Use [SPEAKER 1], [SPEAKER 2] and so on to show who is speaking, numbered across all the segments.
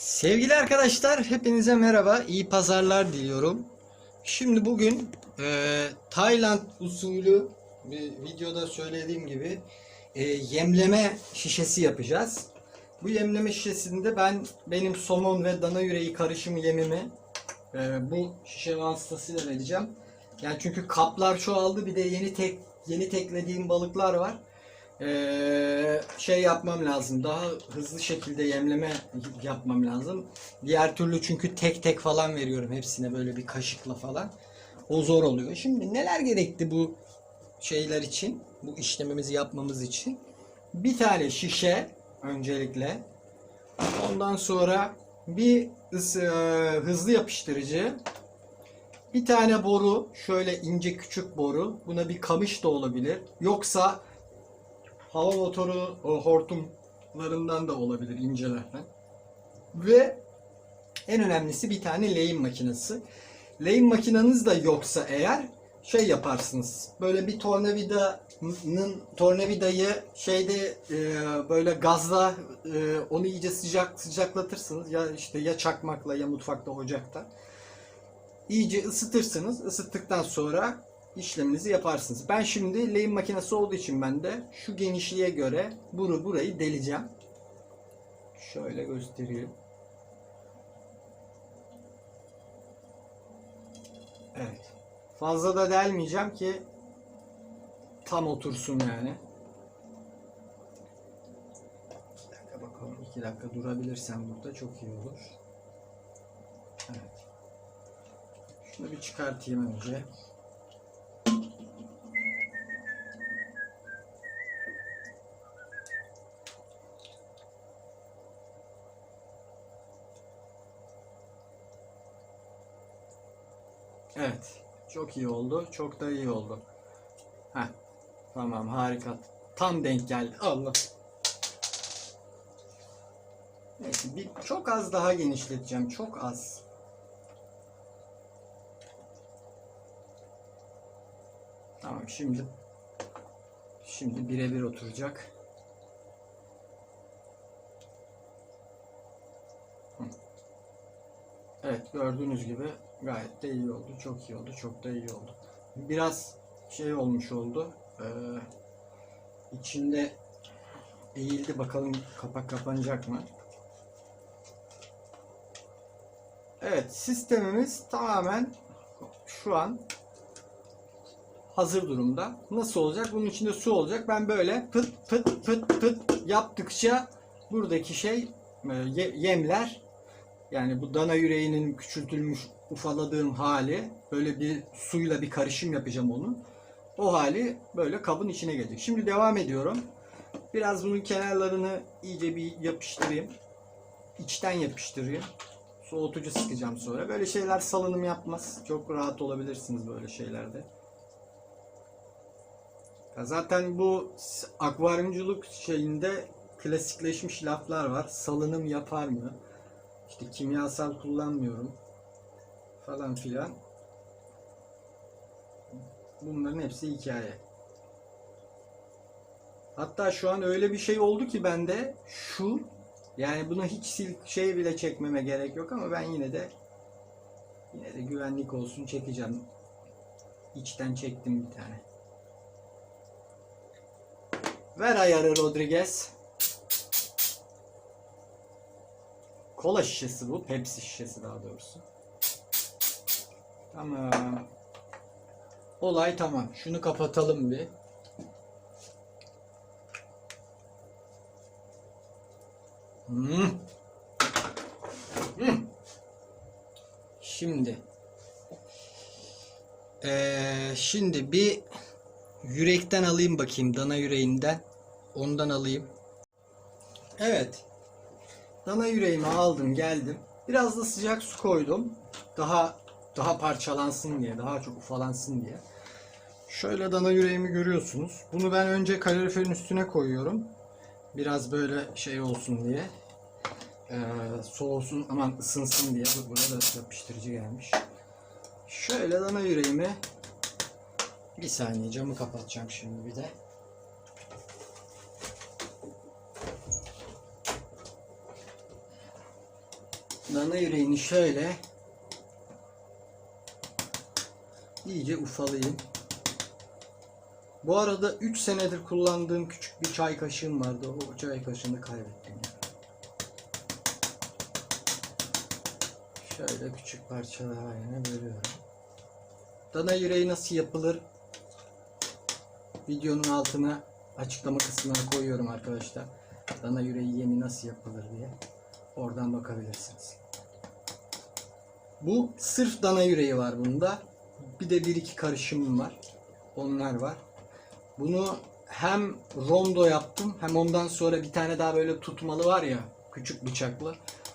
[SPEAKER 1] Sevgili arkadaşlar, hepinize merhaba, iyi pazarlar diliyorum. Şimdi bugün e, Tayland usulü bir videoda söylediğim gibi e, yemleme şişesi yapacağız. Bu yemleme şişesinde ben benim somon ve dana yüreği karışımı yemimi e, bu şişe vasıtasıyla vereceğim. Yani çünkü kaplar çoğaldı, bir de yeni tek yeni teklediğim balıklar var. Ee, şey yapmam lazım. Daha hızlı şekilde yemleme yapmam lazım. Diğer türlü çünkü tek tek falan veriyorum hepsine böyle bir kaşıkla falan. O zor oluyor. Şimdi neler gerekti bu şeyler için? Bu işlemimizi yapmamız için. Bir tane şişe öncelikle. Ondan sonra bir ısı, hızlı yapıştırıcı. Bir tane boru, şöyle ince küçük boru. Buna bir kamış da olabilir. Yoksa hava motoru o hortumlarından da olabilir incelerden. Ve en önemlisi bir tane lehim makinesi. Lehim makineniz da yoksa eğer şey yaparsınız. Böyle bir tornavidanın tornavidayı şeyde e, böyle gazla e, onu iyice sıcak sıcaklatırsınız ya işte ya çakmakla ya mutfakta ocakta. İyice ısıtırsınız. Isıttıktan sonra işleminizi yaparsınız. Ben şimdi lehim makinesi olduğu için ben de şu genişliğe göre bunu burayı deleceğim. Şöyle göstereyim. Evet. Fazla da delmeyeceğim ki tam otursun yani. Bir dakika bakalım. iki dakika durabilirsem burada çok iyi olur. Evet. Şunu bir çıkartayım önce. Evet. Çok iyi oldu. Çok da iyi oldu. Heh. Tamam harika. Tam denk geldi. Allah. Neyse bir, çok az daha genişleteceğim. Çok az. Tamam şimdi şimdi birebir oturacak. Evet gördüğünüz gibi gayet de iyi oldu. Çok iyi oldu. Çok da iyi oldu. Biraz şey olmuş oldu. Ee, içinde eğildi. Bakalım kapak kapanacak mı? Evet sistemimiz tamamen şu an hazır durumda. Nasıl olacak? Bunun içinde su olacak. Ben böyle pıt pıt pıt pıt yaptıkça buradaki şey ye- yemler yani bu dana yüreğinin küçültülmüş ufaladığım hali böyle bir suyla bir karışım yapacağım onu. O hali böyle kabın içine gelecek. Şimdi devam ediyorum. Biraz bunun kenarlarını iyice bir yapıştırayım. İçten yapıştırayım. Soğutucu sıkacağım sonra. Böyle şeyler salınım yapmaz. Çok rahat olabilirsiniz böyle şeylerde. Ya zaten bu akvaryumculuk şeyinde klasikleşmiş laflar var. Salınım yapar mı? İşte kimyasal kullanmıyorum falan filan. Bunların hepsi hikaye. Hatta şu an öyle bir şey oldu ki bende şu yani buna hiç sil şey bile çekmeme gerek yok ama ben yine de yine de güvenlik olsun çekeceğim. İçten çektim bir tane. Ver ayarı Rodriguez. Kola şişesi bu. Pepsi şişesi daha doğrusu. Tamam. Olay tamam. Şunu kapatalım bir. Hmm. Hmm. Şimdi Ee, şimdi bir yürekten alayım bakayım dana yüreğinden. Ondan alayım. Evet. Dana yüreğimi aldım geldim. Biraz da sıcak su koydum. Daha daha parçalansın diye, daha çok ufalansın diye. Şöyle dana yüreğimi görüyorsunuz. Bunu ben önce kaloriferin üstüne koyuyorum. Biraz böyle şey olsun diye. Ee, soğusun aman ısınsın diye. Bu burada yapıştırıcı gelmiş. Şöyle dana yüreğimi bir saniye camı kapatacağım şimdi bir de. Dana yüreğini şöyle iyice ufalayayım. Bu arada 3 senedir kullandığım küçük bir çay kaşığım vardı. O çay kaşığını kaybettim. Şöyle küçük parçalar haline bölüyorum. Dana yüreği nasıl yapılır? Videonun altına açıklama kısmına koyuyorum arkadaşlar. Dana yüreği yemi nasıl yapılır diye. Oradan bakabilirsiniz. Bu sırf dana yüreği var bunda. Bir de bir iki karışımım var. Onlar var. Bunu hem rondo yaptım hem ondan sonra bir tane daha böyle tutmalı var ya küçük bıçaklı.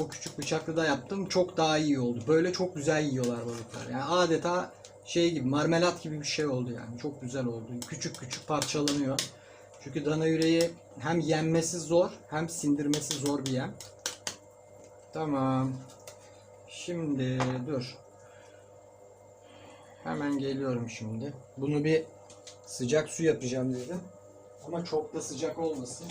[SPEAKER 1] O küçük bıçaklı da yaptım. Çok daha iyi oldu. Böyle çok güzel yiyorlar balıklar. Yani adeta şey gibi marmelat gibi bir şey oldu yani. Çok güzel oldu. Küçük küçük parçalanıyor. Çünkü dana yüreği hem yenmesi zor hem sindirmesi zor bir yem. Tamam. Şimdi dur. Hemen geliyorum şimdi. Bunu bir sıcak su yapacağım dedim. Ama çok da sıcak olmasın.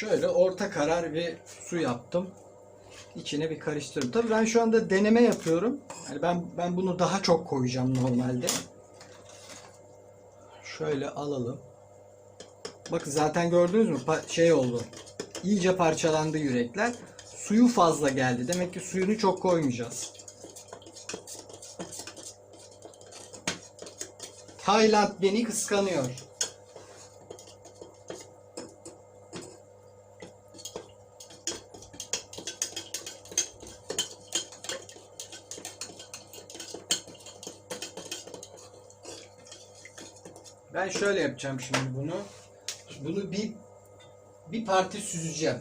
[SPEAKER 1] Şöyle orta karar bir su yaptım. İçine bir karıştırdım. Tabii ben şu anda deneme yapıyorum. Yani ben ben bunu daha çok koyacağım normalde. Şöyle alalım. Bakın zaten gördünüz mü? Pa- şey oldu. İyice parçalandı yürekler. Suyu fazla geldi. Demek ki suyunu çok koymayacağız. Tayland beni kıskanıyor. Ben şöyle yapacağım şimdi bunu. Bunu bir bir parti süzeceğim.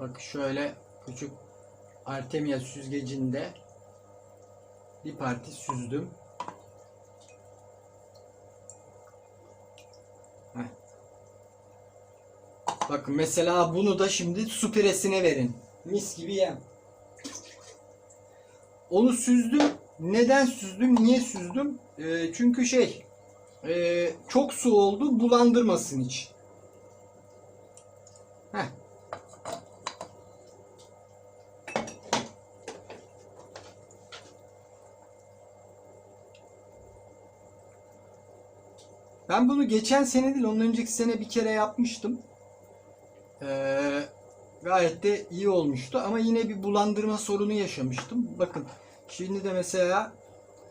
[SPEAKER 1] Bak şöyle küçük Artemia süzgecinde bir parti süzdüm. Heh. Bakın mesela bunu da şimdi su piresine verin. Mis gibi yem. Onu süzdüm. Neden süzdüm? Niye süzdüm? Ee, çünkü şey ee, çok su oldu bulandırmasın hiç. Heh. Ben bunu geçen sene değil, ondan önceki sene bir kere yapmıştım. Ee, gayet de iyi olmuştu ama yine bir bulandırma sorunu yaşamıştım. Bakın şimdi de mesela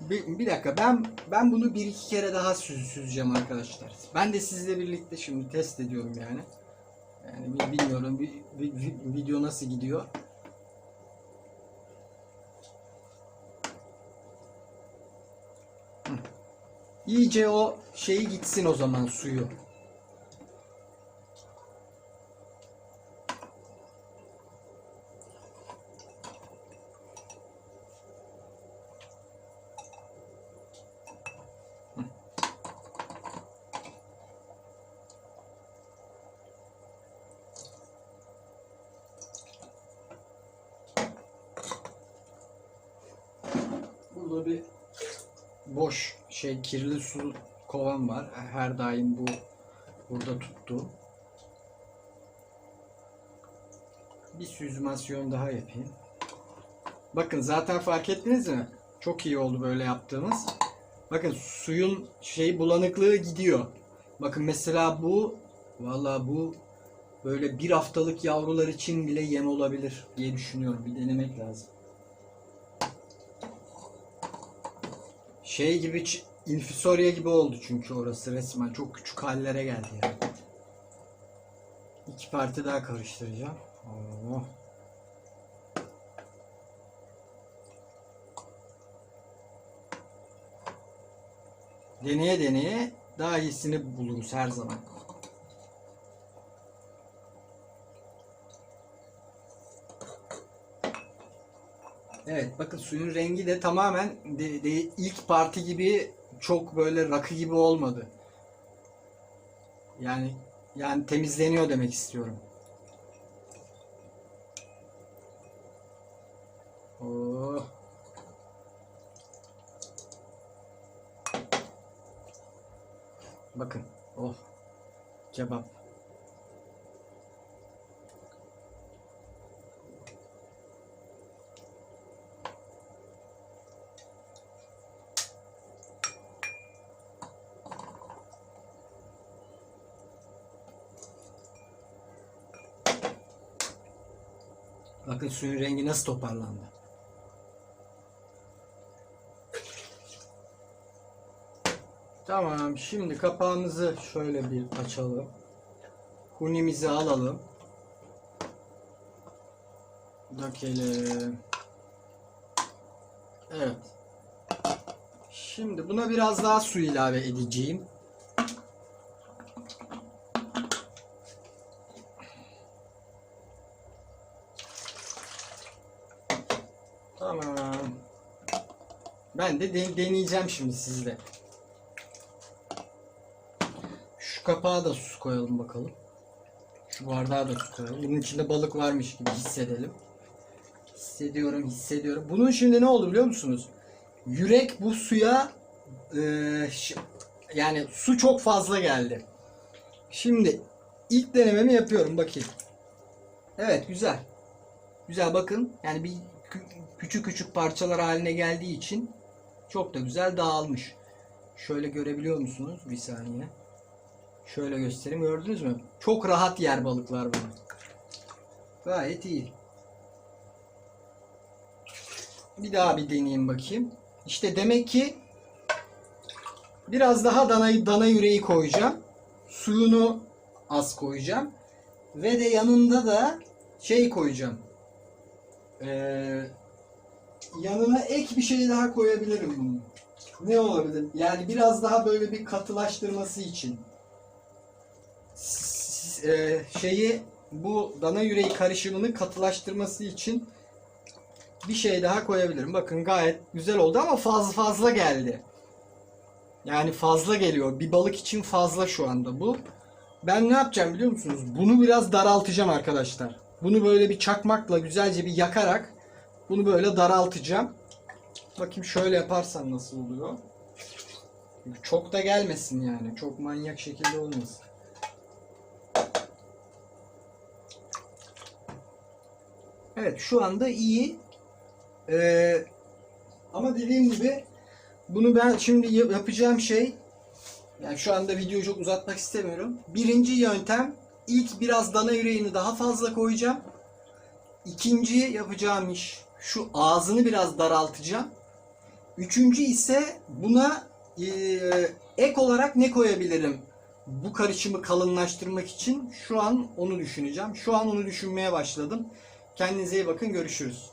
[SPEAKER 1] bir, bir dakika ben ben bunu bir iki kere daha süz, süzeceğim arkadaşlar. Ben de sizle birlikte şimdi test ediyorum yani. Yani bi- bilmiyorum bir, bir- bir- video nasıl gidiyor. Hı. İyice o şeyi gitsin o zaman suyu. Burada bir boş şey kirli su kovan var. Her daim bu burada tuttu. Bir süzmasyon daha yapayım. Bakın zaten fark ettiniz mi? Çok iyi oldu böyle yaptığımız. Bakın suyun şey bulanıklığı gidiyor. Bakın mesela bu valla bu böyle bir haftalık yavrular için bile yem olabilir diye düşünüyorum. Bir denemek lazım. Şey gibi infisorya gibi oldu çünkü orası resmen çok küçük hallere geldi yani. İki parti daha karıştıracağım. Oo. Deneye deneye daha iyisini buluruz her zaman. Evet bakın suyun rengi de tamamen de, de ilk parti gibi çok böyle rakı gibi olmadı. Yani yani temizleniyor demek istiyorum. Oh. Bakın. Oh. Kebap. Bakın suyun rengi nasıl toparlandı. Tamam, şimdi kapağımızı şöyle bir açalım. Hunimizi alalım. Dökelim. Evet. Şimdi buna biraz daha su ilave edeceğim. Tamam. Ben de de- deneyeceğim şimdi sizle. Şu kapağa da su koyalım bakalım. Şu bardağa da su koyalım. Bunun içinde balık varmış gibi hissedelim. Hissediyorum, hissediyorum. Bunun şimdi ne oldu biliyor musunuz? Yürek bu suya ş- yani su çok fazla geldi. Şimdi ilk denememi yapıyorum bakayım. Evet güzel. Güzel bakın. Yani bir kü- küçük küçük parçalar haline geldiği için çok da güzel dağılmış. Şöyle görebiliyor musunuz? Bir saniye. Şöyle göstereyim. Gördünüz mü? Çok rahat yer balıklar bunu. Gayet iyi. Bir daha bir deneyeyim bakayım. İşte demek ki biraz daha dana, dana yüreği koyacağım. Suyunu az koyacağım. Ve de yanında da şey koyacağım. Ee, yanına ek bir şey daha koyabilirim bunun. Ne olabilir? Yani biraz daha böyle bir katılaştırması için. S- e, şeyi bu dana yüreği karışımını katılaştırması için bir şey daha koyabilirim. Bakın gayet güzel oldu ama fazla fazla geldi. Yani fazla geliyor. Bir balık için fazla şu anda bu. Ben ne yapacağım biliyor musunuz? Bunu biraz daraltacağım arkadaşlar. Bunu böyle bir çakmakla güzelce bir yakarak bunu böyle daraltacağım. Bakayım şöyle yaparsam nasıl oluyor. Çok da gelmesin yani. Çok manyak şekilde olmasın. Evet şu anda iyi. Ee, ama dediğim gibi bunu ben şimdi yap- yapacağım şey yani şu anda videoyu çok uzatmak istemiyorum. Birinci yöntem ilk biraz dana yüreğini daha fazla koyacağım. İkinci yapacağım iş şu ağzını biraz daraltacağım. Üçüncü ise buna e, ek olarak ne koyabilirim? Bu karışımı kalınlaştırmak için şu an onu düşüneceğim. Şu an onu düşünmeye başladım. Kendinize iyi bakın. Görüşürüz.